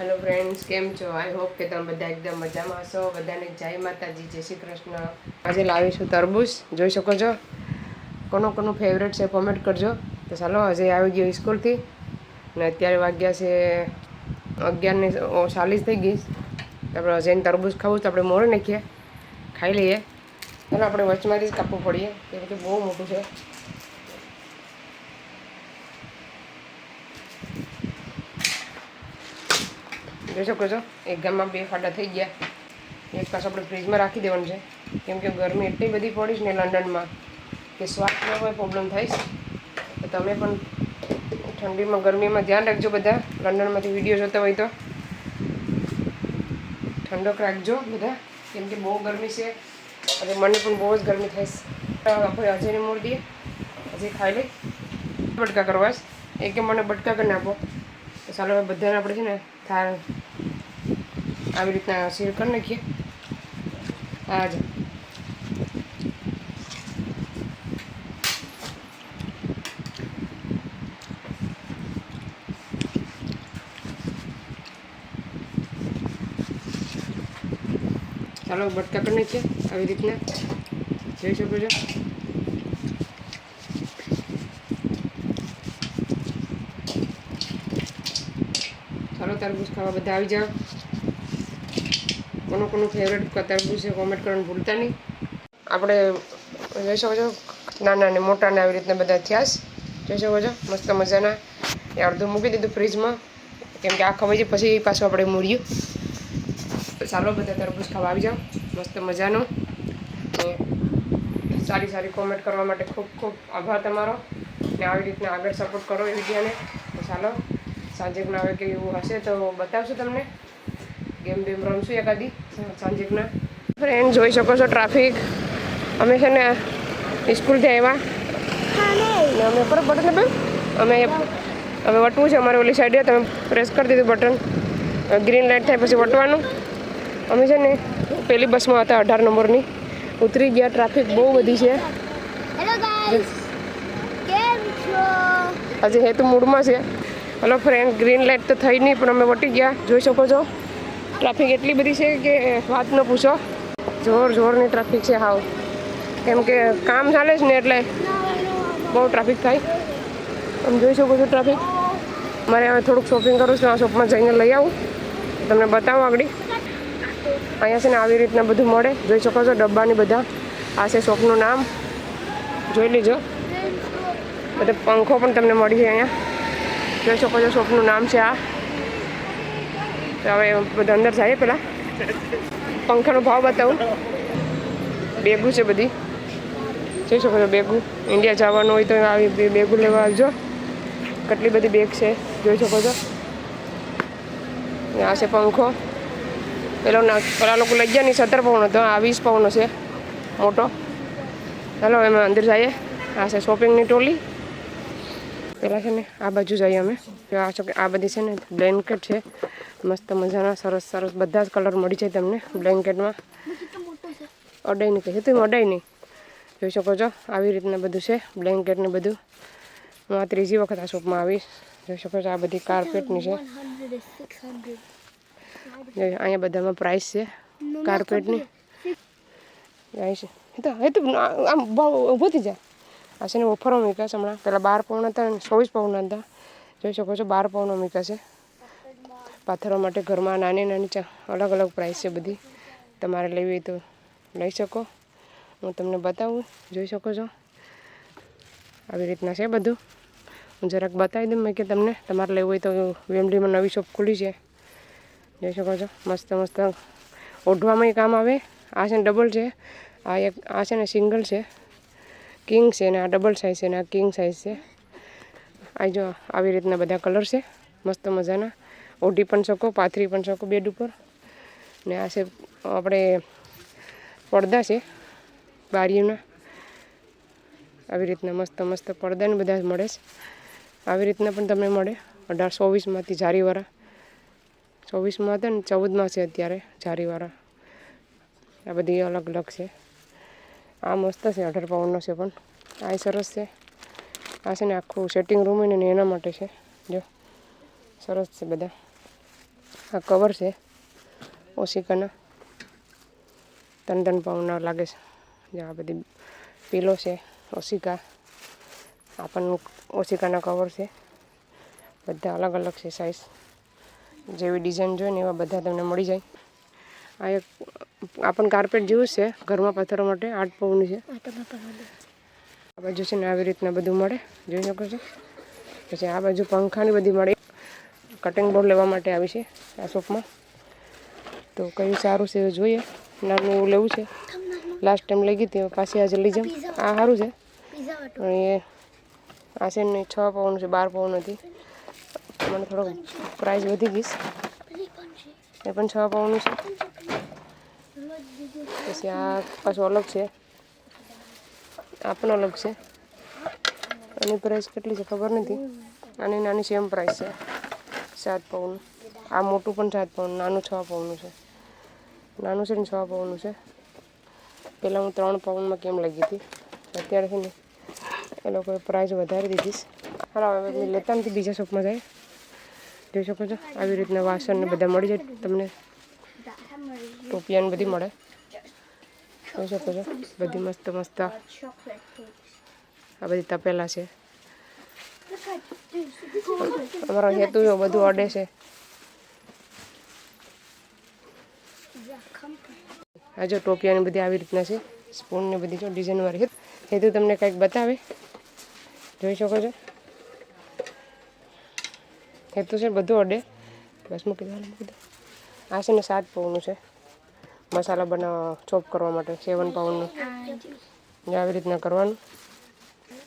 Hello friends કેમ છો? I hope કે તમે બધા એકદમ મજામાં હશો. બધાને જય માતાજી, જય શ્રી કૃષ્ણ. આજે લાવીશું તરબૂચ. જોઈ શકો છો? કોનો કોનું ફેવરેટ છે કોમેન્ટ કરજો. તો ચાલો, આજે આવી ગયો સ્કૂલથી ને અત્યારે વાગ્યા છે અગિયારને ચાલીસ થઈ ગઈ. આપણે જઈને તરબૂચ ખાવું તો આપણે મોડે નાખીએ. ખાઈ લઈએ. ચાલો, આપણે વચમાંથી જ કાપવું પડીએ. કેમ કે બહુ મોટું છે. જોઈ શકો છો એક ગામમાં બે ફાટા થઈ ગયા. એક પાછું આપણે ફ્રીજમાં રાખી દેવાનું છે. કેમ કે ગરમી એટલી બધી પડી છે ને લંડનમાં કે શ્વાસમાં કોઈ પ્રોબ્લેમ થાય તો તમે પણ ઠંડીમાં, ગરમીમાં ધ્યાન રાખજો બધા. લંડનમાંથી વીડિયો જોતા હોય તો. ઠંડક રાખજો બધા. કેમ કે બહુ ગરમી છે. અને મને પણ બહુ જ ગરમી થાય આપણે અજયને મોડ દઈએ. હજી ખાઈ લઈ બટકા કરવા એ કે મને બટકા કરી નાખો. તો ચાલો બધાને આપણે છે ને થાળ આવી રીતના સીલ કરી નાખીએ આ જ ચાલો બટકા કરી નાખીએ આવી રીતના જોઈ શકો છો ચાલો તરબૂચ ખાવા બધા આવી જાઓ કોનું કોનું ફેવરેટ તરબૂચ છે કોમેન્ટ કરવાનું ભૂલતા નહીં. આપણે જોઈ શકો છો, નાના ને મોટા ને આવી રીતના બધા થયા જોઈ શકો છો, મસ્ત મજાના. એ અડધું મૂકી દીધું ફ્રીજમાં કેમ કે આ ખવાઈ જાય પછી પાછું આપણે મૂળ્યું ચાલો બધા તરબૂચ ખાવા આવી જાઓ. મસ્ત મજાનો. સારી સારી કોમેન્ટ કરવા માટે ખૂબ ખૂબ આભાર તમારો. ને આવી રીતના આગળ સપોર્ટ કરો એ વિડીયોને ચાલો પણ આવે કે એવું હશે તો બતાવશું તમને. ગેમ બેમ રમશું એકાદી સાંજેકના. ફ્રેન્ડ જોઈ શકો છો ટ્રાફિક અમે છે ને સ્કૂલથી આવ્યા અમે પર બટન બેન અમે હવે વટવું છે અમારે ઓલી સાઈડે તમે પ્રેસ કરી દીધું બટન ગ્રીન લાઇટ થાય પછી વટવાનું. અમે છે ને પેલી બસમાં હતા અઢાર નંબરની. ઉતરી ગયા ટ્રાફિક બહુ બધી છે. આજે હેતુ મૂડમાં છે. હલો ફ્રેન્ડ ગ્રીન લાઇટ તો થઈ નહીં પણ અમે વટી ગયા. જોઈ શકો છો. ટ્રાફિક એટલી બધી છે કે વાત ન પૂછો. જોર જોરની ટ્રાફિક છે હાવ. કેમ કે કામ ચાલે છે ને એટલે બહુ ટ્રાફિક થાય. તમે જોઈ શકો છો ટ્રાફિક. મારે હવે થોડુંક શોપિંગ કરું છું, આ શોપમાં જઈને લઈ આવું. તમને બતાવું આગળ. અહીંયા છે ને આવી રીતના બધું મળે. જોઈ શકો છો ડબ્બાની બધા. આ છે શોપનું નામ. જોઈ લીજો. બધો પંખો પણ તમને મળી છે અહીંયા. જોઈ શકો છો શોપનું નામ છે આ. તો હવે બધા અંદર જઈએ પેલા પંખાનો ભાવ બતાવું. બેગું છે બધી. જોઈ શકો છો બેગું. ઇન્ડિયા જવાનું હોય તો આવી બેગું લેવા આવજો. કેટલી બધી બેગ છે, જોઈ શકો છો. આ છે પંખો. પેલો પેલા લોકો લઈ ગયા નહીં સત્તર પાઉન્ડ હતો, આ વીસ પૌનો છે, મોટો. ચાલો એમાં અંદર જઈએ. આ છે શોપિંગની ટોલી. પેલા છે ને, આ બાજુ જઈએ અમે. આ બધી છે ને બ્લેન્કેટ છે. મસ્ત મજાના, સરસ સરસ, બધા જ કલર મળી જાય તમને બ્લેન્કેટમાં અડાઈ નહીં કહે તું અડાઈ નહીં. જોઈ શકો છો, આવી રીતના બધું છે બ્લેન્કેટ ને બધું. હું આ ત્રીજી વખત આ શોપમાં આવીશ. જોઈ શકો છો, આ બધી કાર્પેટની છે. અહીંયા બધામાં પ્રાઇસ છે કાર્પેટની છે. એ તો એ તો આમ ઊભો થઈ જાય. આ છે ને, ઓફરો મૂક્યા હમણાં. પહેલાં બાર પાઉન્ડ હતા અને ચોવીસ પાઉન્ડ હતા. જોઈ શકો છો, બાર પાઉન્ડનો મૂક્યા પાથરવા માટે ઘરમાં નાની નાની અલગ અલગ પ્રાઇસ છે બધી. તમારે લેવી હોય તો લઈ શકો. હું તમને બતાવું. જોઈ શકો છો. આવી રીતના છે બધું. હું જરાક બતાવી દઉં મેં કે તમને. તમારે લેવું હોય તો વેમડીમાં નવી શોપ ખુલી છે. જોઈ શકો છો. મસ્ત મસ્ત ઓઢવામાં કામ આવે. આ છે ને ડબલ છે. આ એક આ છે ને સિંગલ છે. કિંગ છે ને આ ડબલ સાઇઝ છે ને આ કિંગ સાઇઝ છે. આ જો, આવી રીતના બધા કલર છે. મસ્ત મજાના. ઓઢી પણ શકો, પાથરી પણ શકો બેડ ઉપર. ને આ છે આપણે પડદા છે, બારીઓના. આવી રીતના મસ્ત મસ્ત પડદાને બધા મળે છે. આવી રીતના પણ તમને મળે અઢાર ચોવીસમાંથી જારીવાળા. ચોવીસમાં હતા ને ચૌદમાં છે અત્યારે જારીવાળા. આ બધી અલગ અલગ છે. આ મસ્ત છે, અઢાર પાઉન્ડનો છે પણ. આ સરસ છે. આ છે ને આખું સેટિંગ રૂમ ને એના માટે છે. જો, સરસ છે બધા. આ કવર છે. ઓશિકાના. ત્રણ ત્રણ પાઉન્ડના લાગે છે. જે આ બધી પીલો છે ઓશિકા. આ પણ ઓશિકાના કવર છે. બધા અલગ અલગ છે સાઇઝ જેવી ડિઝાઇન જોઈએ ને એવા બધા તમને મળી જાય. આ એક આપણ પણ કાર્પેટ જેવું છે ઘરમાં પથ્થરો માટે આઠ પાઉન્ડનું છે. આ આ બાજુ છે ને આવી રીતના બધું મળે. જોઈ શકો છો. પછી આ બાજુ પંખાની બધી મળે. કટિંગ બોર્ડ લેવા માટે આવી છે આ શોપમાં. તો કયું સારું છે જોઈએ. નાનું એવું લેવું છે. લાસ્ટ ટાઈમ લઈ ગઈ હતી પાછી આજે લઈ જાઉં. આ સારું છે. એ આ છે ને છ પાઉન્ડ છે બાર પાઉન્ડ નથી મને થોડોક પ્રાઇસ વધી ગઈશ. એ પણ છ પાઉન્ડનું છે. પછી આ પાછું અલગ છે. આ પણ અલગ છે. આની પ્રાઇસ કેટલી છે ખબર નથી. આની નાની સેમ પ્રાઇસ છે. સાત પાઉન આ મોટું પણ સાત પાઉન નાનું છ પાઉનનું છે. નાનું છે ને છ પાઉનનું છે. પહેલાં હું ત્રણ પાઉન્ડમાં કેમ લાગી હતી? અત્યારે છે ને એ લોકોએ પ્રાઇસ વધારી દીધી છે. હાલો, હવે લેતા નથી બીજા શોપમાં જાય. જોઈ શકો છો, આવી રીતના વાસણ ને બધા મળી જાય તમને. ટોપિયાને બધી મળે. જોઈ શકો છો, બધી મસ્ત મસ્ત આ બધી તપેલા છે. અમારો હેતુ જો બધું અડે છે. આ જો ટોપિયાની બધી આવી રીતના છે સ્પૂન ને બધી જો ડિઝાઇન વાળી હેતુ તમને કંઈક બતાવે? જોઈ શકો છો? હેતુ છે બધું અડે. બસ મૂકી દેવાનું મૂકી દો. આ છે ને સાત પાઉનું છે. મસાલા બનાવવા ચોપ કરવા માટે, સેવન પાઉન્ડનું આવી રીતના કરવાનું.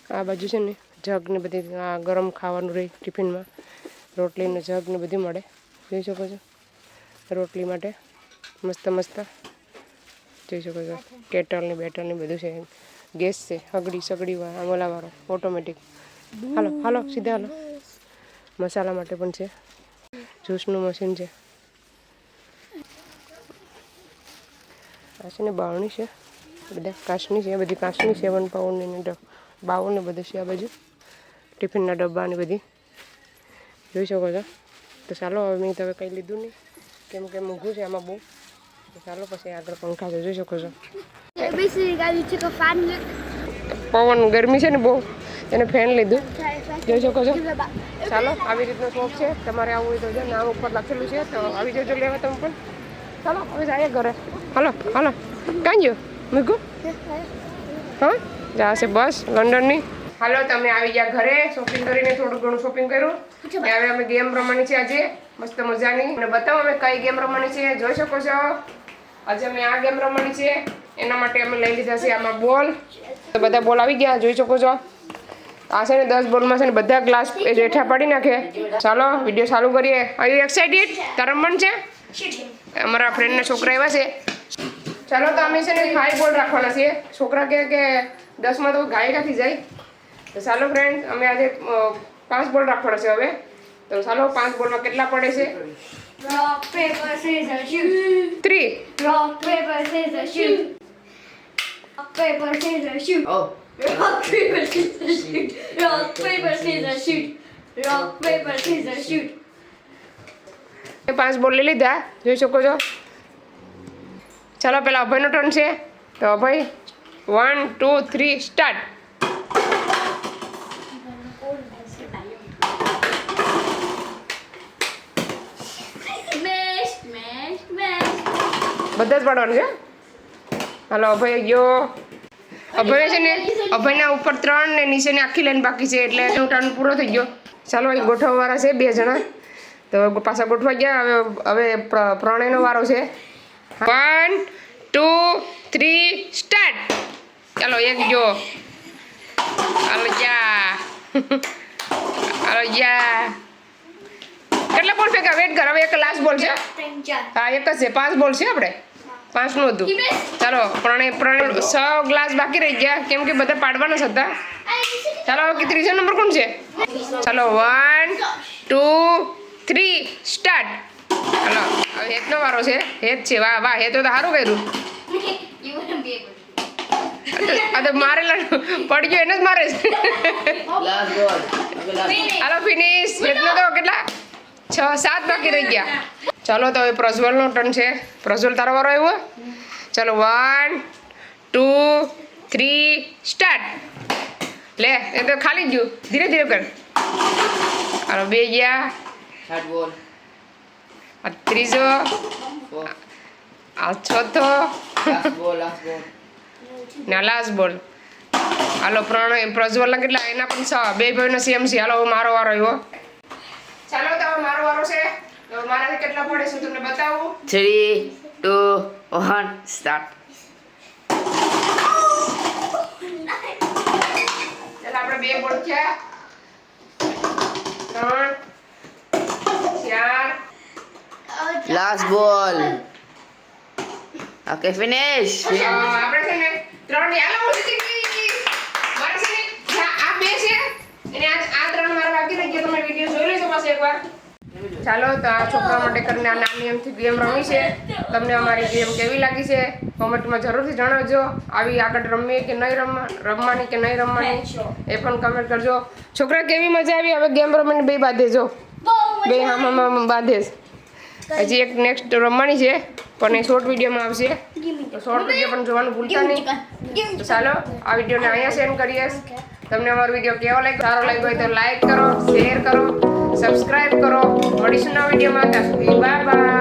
આ બાજુ છે ને જગ ને બધી, આ ગરમ ખાવાનું રહે ટિફિનમાં. રોટલીને જગ ને બધી મળે. જોઈ શકો છો? રોટલી માટે મસ્ત મસ્ત. જોઈ શકો છો? કેટલ ને બધું છે. ગેસ છે, હગડી સગડી વાળા ઓટોમેટિક હાલો હાલો, સીધા હાલો. મસાલા માટે પણ છે. જ્યુસનું મશીન છે. આ છે ને બાવણી છે. બધા કાચની છે, બધી કાચની સેવન પાઉન્ડની ને ડ- ને બધું છે આ બાજુ. ટિફિનના ડબ્બા ને બધી. જોઈ શકો છો. તો ચાલો હવે મેં તમે કંઈ લીધું નહીં. કેમ કે મોંઘું છે, આમાં બહુ. ચાલો પછી આગળ પંખા છે, જોઈ શકો છો. પવન ગરમી છે ને બહુ, એને ફેન લીધું. જોઈ શકો છો. ચાલો, આવી રીતનો શોખ છે. તમારે આવું હોય તો જો, નામ ઉપર લખેલું છે. તો આવી જજો લેવા તમે પણ. ચાલો, હવે જાય ઘરે. હાલો હાલો. કાંઈ ગયો? મૂકું હા? જશે બસ, લંડનની. હાલો તમે આવી ગયા ઘરે. શોપિંગ કરીને થોડું ઘણું શોપિંગ કર્યું. હવે અમે ગેમ રમવાની છે આજે. મસ્ત મજાની. અને બતાવો અમે કઈ ગેમ રમવાની છે. જોઈ શકો છો. આજે અમે આ ગેમ રમવાની છે. એના માટે અમે લઈ લીધા છે આમાં બોલ. તો બધા બોલ આવી ગયા. જોઈ શકો છો. આ છે ને દસ બોલમાં છે ને બધા ગ્લાસ રેઠા પાડી નાખે. ચાલો વીડિયો ચાલુ કરીએ. આર યુ એક્સાઇટેડ તારા મન છે? અમારા ફ્રેન્ડના છોકરા એવા છે. ચાલો તો અમે છે ને ફાઈવ બોલ રાખવાના છીએ. છોકરા કે દસમાં તો ગાય ગાયકાથી જાય. તો ચાલો ફ્રેન્ડ અમે આજે પાંચ બોલ રાખવાના છે હવે તો ચાલો પાંચ બોલમાં કેટલા પડે છે scissors, shoot. Rock, paper, scissors, shoot. Oh. Rock, paper, scissors, shoot. Rock, paper, scissors, shoot. Rock, paper, scissors, shoot. પાંચ બોલ લઈ લીધા જોઈ શકો છો ચાલો પેલા અભયનો ટર્ન છે તો Abhay one two three start બધા જ પાડવાનું છે? હાલો અભય ગયો. અભય છે ને અભયના ઉપર ત્રણ ને નીચેની આખી લાઈન બાકી છે એટલે ટર્ન પૂરો થઈ ગયો. ચાલો અહીં વાળા છે બે જણા. તો પાછા ગોઠવા ગયા હવે હવે પ્રણયનો વારો છે. વન ટુ થ્રી સ્ટાર્ટ ચાલો એક જો હાલો જા. હાલો જા. કેટલા બોલ ફેંકા વેટ કર હવે એક લાસ્ટ બોલ છે. હા એક જ છે. પાંચ બોલ છે આપણે? પાંચનું હતું. ચાલો પ્રણય પ્રણય છ ગ્લાસ બાકી રહી ગયા. કેમ કે બધા પાડવાના જ હતા. ચાલો હવે ત્રીજો નંબર કોણ છે? ચાલો વન ટુ થ્રી સ્ટાર્ટ ચાલો હવે હેતનો વારો છે. હેત છે. વાહ વાહ હેતો તો સારું કર્યું. તો મારેલા પડી ગયો એને જ મારે. હાલો ફિનિશ હેતનો તો કેટલા? છ સાત બાકી રહી ગયા. ચાલો તો હવે પ્રજ્વલનો ટર્ન છે. પ્રજ્વલ તારો વારો આવ્યો? ચાલો વન ટુ થ્રી સ્ટાર્ટ લે એ તો ખાલી જ ગયું. ધીરે ધીરે કર. હાલો બે ગયા. આ ત્રીજો. આ ચોથો. ને લાસ્ટ બોલ હાલો પ્રણય પ્રજ્વલના કેટલા? એના પણ છ. બે ભાઈનો સેમ છે. હાલો મારો વારો આવ્યો. ચાલો તો મારો વારો છે. હવે મારાથી કેટલા પડે છે તમને બતાવું. ચાલો આપણે બે બોલ થયા ત્રણ ચાર Last ball. Okay, finish. આપણે છે ને ત્રણ ને હાલો હું જીતી ગઈ મારે છે ને આ- આ બે છે અને આ આ ત્રણ મારા બાકી રહી ગયા તમે વીડિયો જોઈ લેજો પાછો એકવાર ચાલો તો આ છોકરા માટે કરીને આ નાની એમથી ગેમ રમી છે. તમને અમારી ગેમ કેવી લાગી છે કોમેન્ટમાં જરૂરથી જણાવજો. આવી આગળ રમીએ કે નહીં રમવા રમવાની કે નહીં રમવાની એ પણ કમેન્ટ કરજો. છોકરા કેવી મજા આવી? હવે ગેમ રમીને બે બાંધે જો. બે હામ હામ બાંધે. છે. હજી એક નેક્સ્ટ રમવાની છે પણ એ શોર્ટ વિડીયોમાં આવશે. શોર્ટ વીડિયો પણ જોવાનું ભૂલતા નહીં. ચાલો આ વિડીયોને અહીંયા સેન્ડ કરીએ. તમને અમારો વીડિયો કેવો લાગ્યો? સારો લાગ્યો હોય તો લાઈક કરો શેર કરો. સબસ્ક્રાઇબ કરો. મળીશું નવા વિડીયોમાં. ત્યાં સુધી બાય બાય